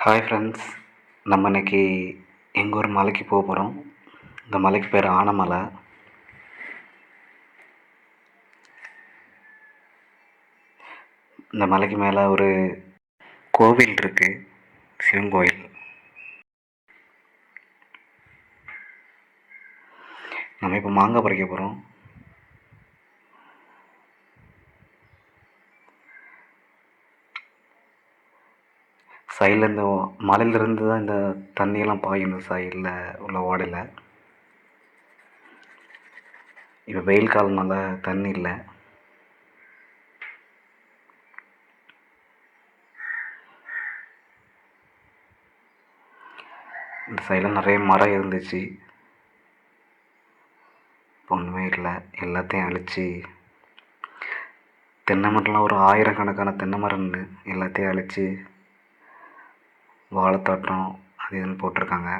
Hi friends நம்ம இன்றைக்கி எங்கள் ஊர் மலைக்கு போக போகிறோம் இந்த மலைக்கு பேர் ஆனமலை. இந்த மலைக்கு மேலே ஒரு கோவில் இருக்குது சிவங்கோவில் நம்ம இப்போ மாங்காய் பறிக்க போகிறோம் சைடில் இந்த மலையிலேருந்து தான் இந்த தண்ணியெல்லாம் பாயும் இந்த சைடில் உள்ள ஓடையில் இப்போ வெயில் காலம்னால தண்ணி இல்லை. இந்த சைடில் நிறைய மரம் இருந்துச்சு. ஒன்றுமே இல்லை. எல்லாத்தையும் அழித்து தென்னை மரம்லாம் ஒரு ஆயிரக்கணக்கான தென்னை மரம் எல்லாத்தையும் அழித்து வாழைத்தோட்டம் அது இதுன்னு போட்டிருக்காங்க.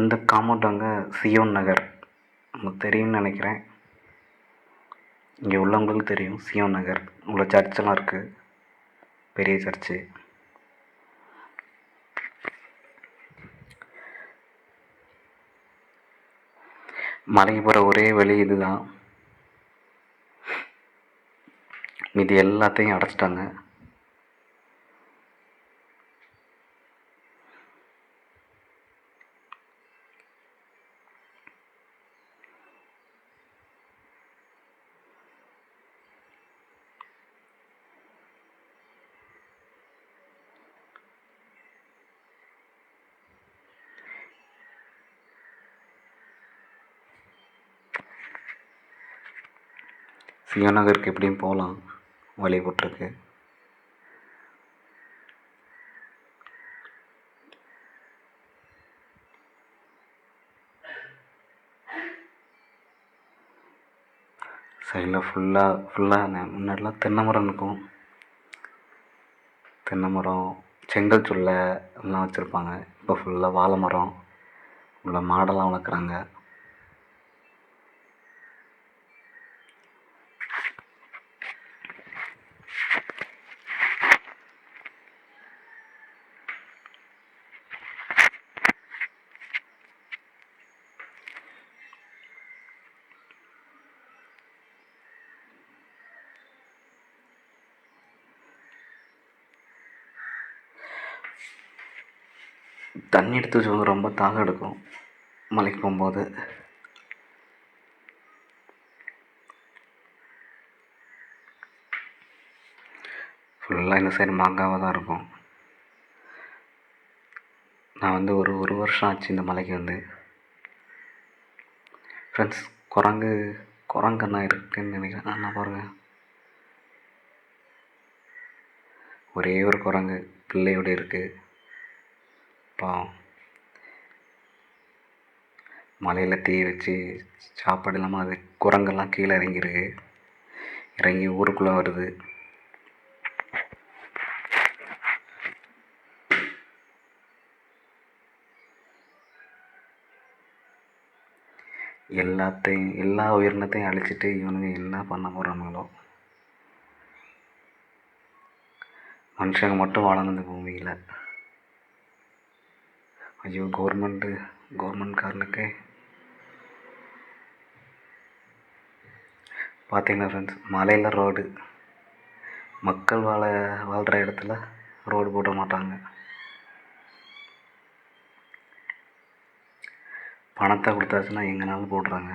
இந்த காம்பவுண்ட் அங்கே சியோன் நகர். உங்களுக்கு தெரியும்னு நினைக்கிறேன். இங்கே உள்ளவங்களுக்கு தெரியும் சியோன் நகர். உள்ள சர்ச்செல்லாம் இருக்குது பெரிய சர்ச்சு மலைக்கு போகிற ஒரே வழி இதுதான். மீதி எல்லாத்தையும் அடைச்சிட்டாங்க. சியா நகருக்கு எப்படியும் போகலாம். வழிபட்டிருக்கு. சைடில் ஃபுல்லாக ஃபுல்லாக முன்னாடிலாம் தென்னை மரம் இருக்கும். தென்னை மரம் செங்கல் சுல்லை எல்லாம் வச்சுருப்பாங்க. இப்போ ஃபுல்லாக வாழை மரம் உள்ள மாடெல்லாம் வளர்க்குறாங்க. தண்ணி எடுத்து வச்சுக்கோங்க ரொம்ப தாகம் எடுக்கும். மலைக்கு போகும்போது. ஃபுல்லாக இந்த சைடு மாங்காவாக தான் இருக்கும். நான் வந்து ஒரு ஒரு வருஷம் ஆச்சு இந்த மலைக்கு வந்து. ஃப்ரெண்ட்ஸ் குரங்கு குரங்கண்ணா இருக்குன்னு நினைக்கிறேன். அண்ணா பாருங்கள் ஒரே ஒரு குரங்கு. பிள்ளையோடு இருக்குது பாவம் மலையில் தீ வச்சு சாப்பாடு இல்லாமல் அது குரங்கெல்லாம் கீழே இறங்கியிருக்கு இறங்கி ஊருக்குள்ளே வருது. எல்லாத்தையும் எல்லா உயிரினத்தையும் அழிச்சிட்டு இவனுங்க என்ன பண்ண போகிறானுங்களோ மனுஷங்க மட்டும் வாழணும் இந்த பூமியில். ஐயோ கவர்மெண்ட்டு கவர்மெண்ட்காரனுக்கு பார்த்தீங்கன்னா ஃப்ரெண்ட்ஸ் மலையில் ரோடு மக்கள் வாழ வாழ்கிற இடத்துல ரோடு போட மாட்டாங்க. பணத்தை கொடுத்தாச்சுன்னா எங்கேனாலும் போடுறாங்க.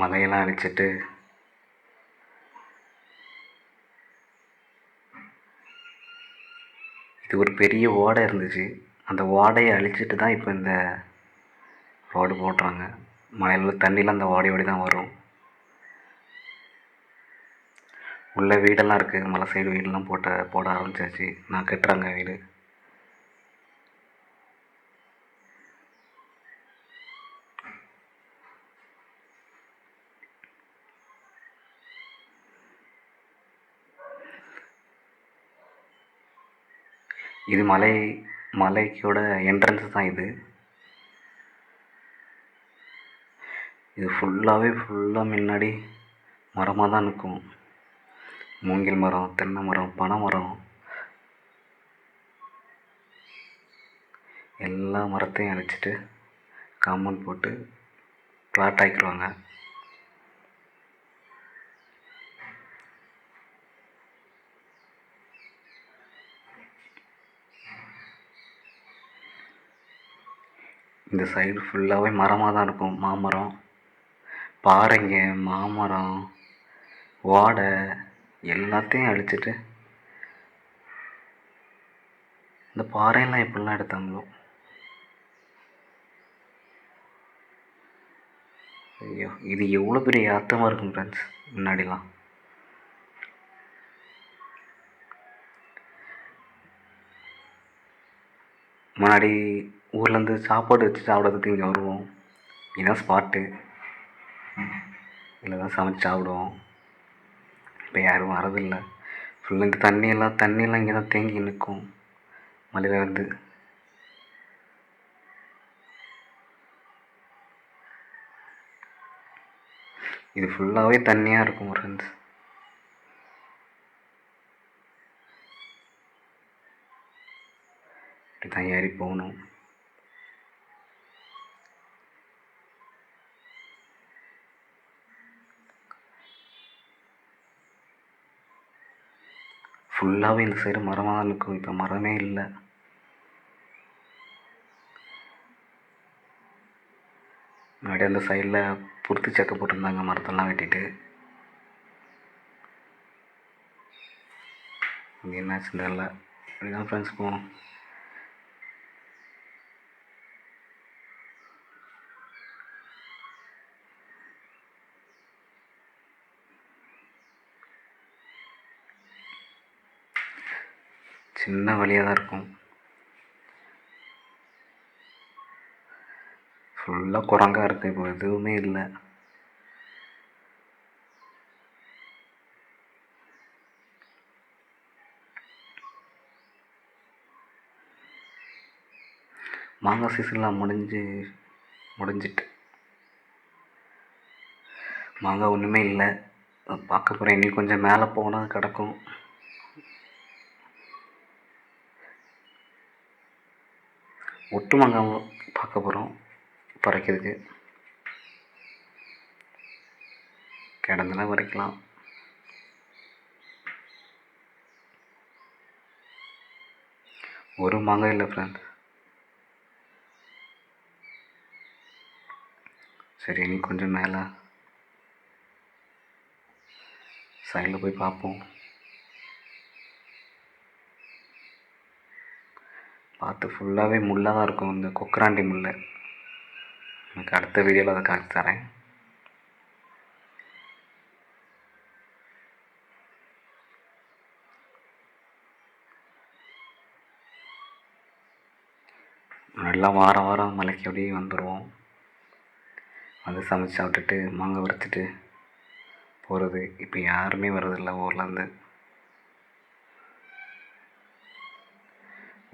மலையெல்லாம் அழிச்சிட்டு இது ஒரு பெரிய ஓடை இருந்துச்சு. அந்த ஓடையை அழிச்சிட்டு தான் இப்போ இந்த ரோடு போடுறாங்க. மலையில் உள்ள அந்த ஓடையோடி தான் வரும். உள்ள வீடெல்லாம் இருக்குது மலை சைடு வீடெல்லாம் போட்ட போட ஆரம்பிச்சாச்சு. நான் கட்டுறாங்க வீடு. இது மலை மலைக்கோட என்ட்ரன்ஸ் தான் இது. இது ஃபுல்லாகவே ஃபுல்லாக முன்னாடி மரமாக தான் இருக்கும். மூங்கில் மரம் தென்னை மரம் பனை மரம். எல்லா மரத்தையும் அழிச்சிட்டு காம்பவுண்ட் போட்டு பிளாட் ஆக்கிடுவாங்க. இந்த சைடு ஃபுல்லாகவே மரமாக தான் இருக்கும். மாமரம் பாறைங்க மாமரம் வாடை எல்லாத்தையும் அழிச்சிட்டு இந்த பாறையெல்லாம் எப்படிலாம் எடுத்தாங்களோ. ஐயோ இது எவ்வளோ பெரிய ஆத்தமாக இருக்கும் ஃப்ரெண்ட்ஸ் முன்னாடிலாம். முன்னாடி ஊர்லேருந்து சாப்பாடு வச்சு சாப்பிட்றதுக்கு இங்கே வருவோம். இதுதான் ஸ்பாட்டு இதில் தான் சமைச்சு சாப்பிடுவோம். இப்போ யாரும் வரதில்லை ஃபுல்லாக இங்கே தண்ணியெல்லாம் தண்ணியெல்லாம் இங்கே தான் தேங்கி நிற்கும் மலையிலேருந்து இது ஃபுல்லாகவே தண்ணியாக இருக்கும் ஃப்ரெண்ட்ஸ் இப்படி தான் ஏறி போகணும். ஃபுல்லாகவே இந்த சைடு மரமாக தான் இருக்கும் இப்போ மரமே இல்லை. முன்னாடி அந்த சைடில் புறுத்து செக்க போட்டிருந்தாங்க மரத்தெல்லாம் வெட்டிட்டு. இங்கே என்னாச்சுன்னு தெரியல. இப்படி தான் ஃப்ரெண்ட்ஸ் போகணும் சின்ன வழியாக தான் இருக்கும். ஃபுல்லாக குரங்காக இருக்குது இப்போ எதுவுமே இல்லை. மாங்காய் சீசன்லாம் முடிஞ்சு முடிஞ்சிட்டு. மாங்காய் ஒன்றுமே இல்லை. பார்க்க போகிறேன் இன்னும் கொஞ்சம் மேலே போனால் கிடக்கும். ஒட்டு மாங்காய் பார்க்க போகிறோம் பறிக்கிறதுக்கு. கிடந்துனா பறிக்கலாம். ஒரு மாங்காய் இல்லை ஃப்ரெண்ட்ஸ் சரி இனி கொஞ்சம் மேலே. சைடில் போய் பார்ப்போம். பார்த்து ஃபுல்லாகவே முள்ளாக தான் இருக்கும் இந்த கொக்கராண்டி முள் எனக்கு அடுத்த வீடியோவில் அதை காட்டி தரேன். முன்னாடிலாம் வாரம் வாரம் மலைக்கு அப்படியே வந்துடுவோம் வந்து சமைச்சு சாப்பிட்டுட்டு மாங்காய் வறுத்துட்டு போகிறது இப்போ யாருமே வர்றதில்ல ஊர்லேருந்து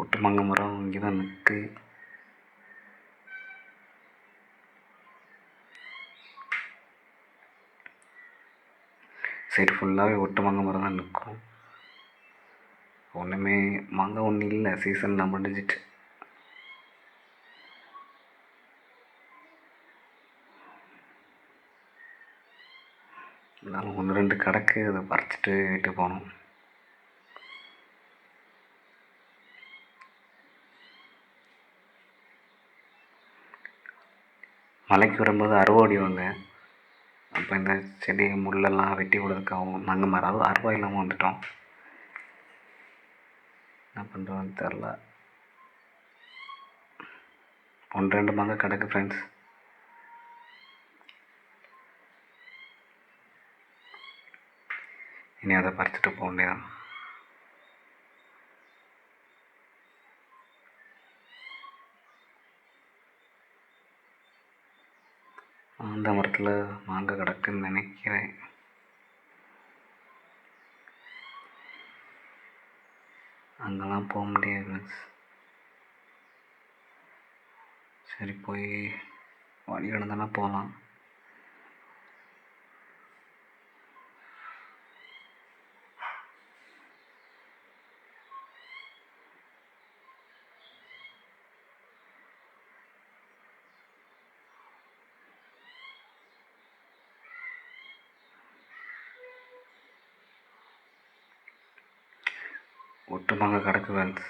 ஒட்டு மாங்காய் மரம் இங்கே தான் நிற்கு சைடு ஃபுல்லாகவே ஒட்டு மாங்காய் மரம் தான் நிற்கும் ஒன்றுமே மாங்காய் ஒன்றும் இல்லை சீசன்லாம் முடிஞ்சிட்டு. இருந்தாலும் ஒன்று ரெண்டு கிடக்கு அதை பறிச்சிட்டு வீட்டுக்கு போகணும். மலைக்கு வரும்போது அருவா அடிவாங்க அப்போ இந்த செடி முள்ளெல்லாம் வெட்டி விடுறதுக்காகவும் நாங்கள் மர அருவா இல்லாமல் வந்துட்டோம். என்ன பண்ணுறோன்னு தெரில ஒன்று ரெண்டு மாங்க கிடக்கு ஃப்ரெண்ட்ஸ் இனி அதை பறிச்சுட்டு போக வேண்டியதான் அந்த மரத்தில் கிடக்குன்னு நினைக்கிறேன். அங்கெல்லாம் போக முடியாது. சரி போய் வழி கிடந்தானா போகலாம். ஒட்டுமாங்க கிடக்கு ஃப்ரெண்ட்ஸ்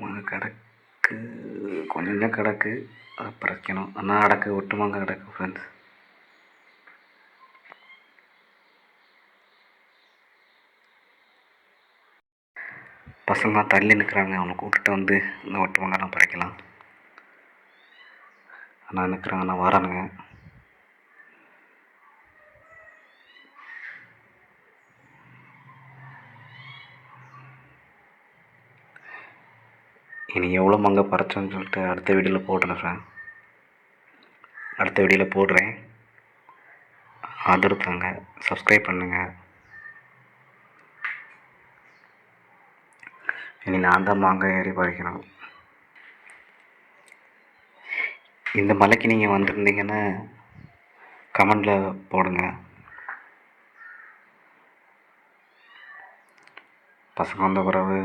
மாங்க கிடக்கு கொஞ்சம் கிடக்கு அதை பறிக்கணும். ஆனால் அடக்கு ஒட்டுமாங்க கிடக்கு ஃப்ரெண்ட்ஸ் பசங்களாம் தள்ளி நிற்கிறாங்க அவனை கூப்பிட்டு வந்து இந்த ஒட்டுமாங்கலாம் பறைக்கலாம். அண்ணா நிற்கிறாங்க அண்ணா வரானுங்க. நீ எவ்வளோ மங்க பறிச்சோன்னு சொல்லிட்டு அடுத்த வீடியோவில் போடுறேன் சார் அடுத்த வீடியோவில் போடுறேன். ஆதரவு தாங்க சப்ஸ்கிரைப் பண்ணுங்கள் இனி நான் தான் மாங்காய் ஏறி பறிக்கணும். இந்த மலைக்கு நீங்கள் வந்திருந்தீங்கன்னா கமெண்டில் போடுங்க. பசங்க வந்த பிறகு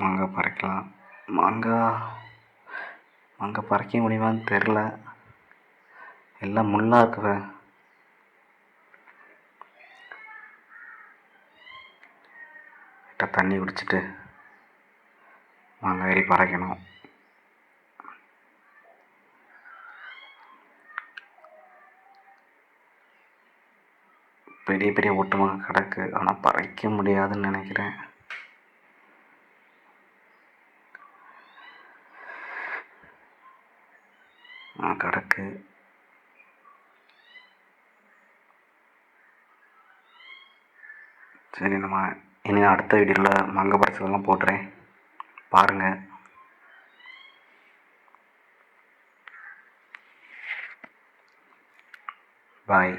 மாங்காய் பறிக்கலாம். மாங்காய் மாங்காய் பறிக்க முடியுமான்னு தெரில எல்லாம் முள்ளாக இருக்குது கிட்ட தண்ணி குடிச்சிட்டு மாங்காய் ஏறி பறைக்கணும். பெரிய பெரிய ஒட்டுமாக கிடக்கு. ஆனால் பறிக்க முடியாதுன்னு நினைக்கிறேன். கிடக்கு சரி நம்ம இனி அடுத்த வீடியோவில் மங்க பறிச்சதெல்லாம் போட்டுறேன். பாருங்கள் பாய்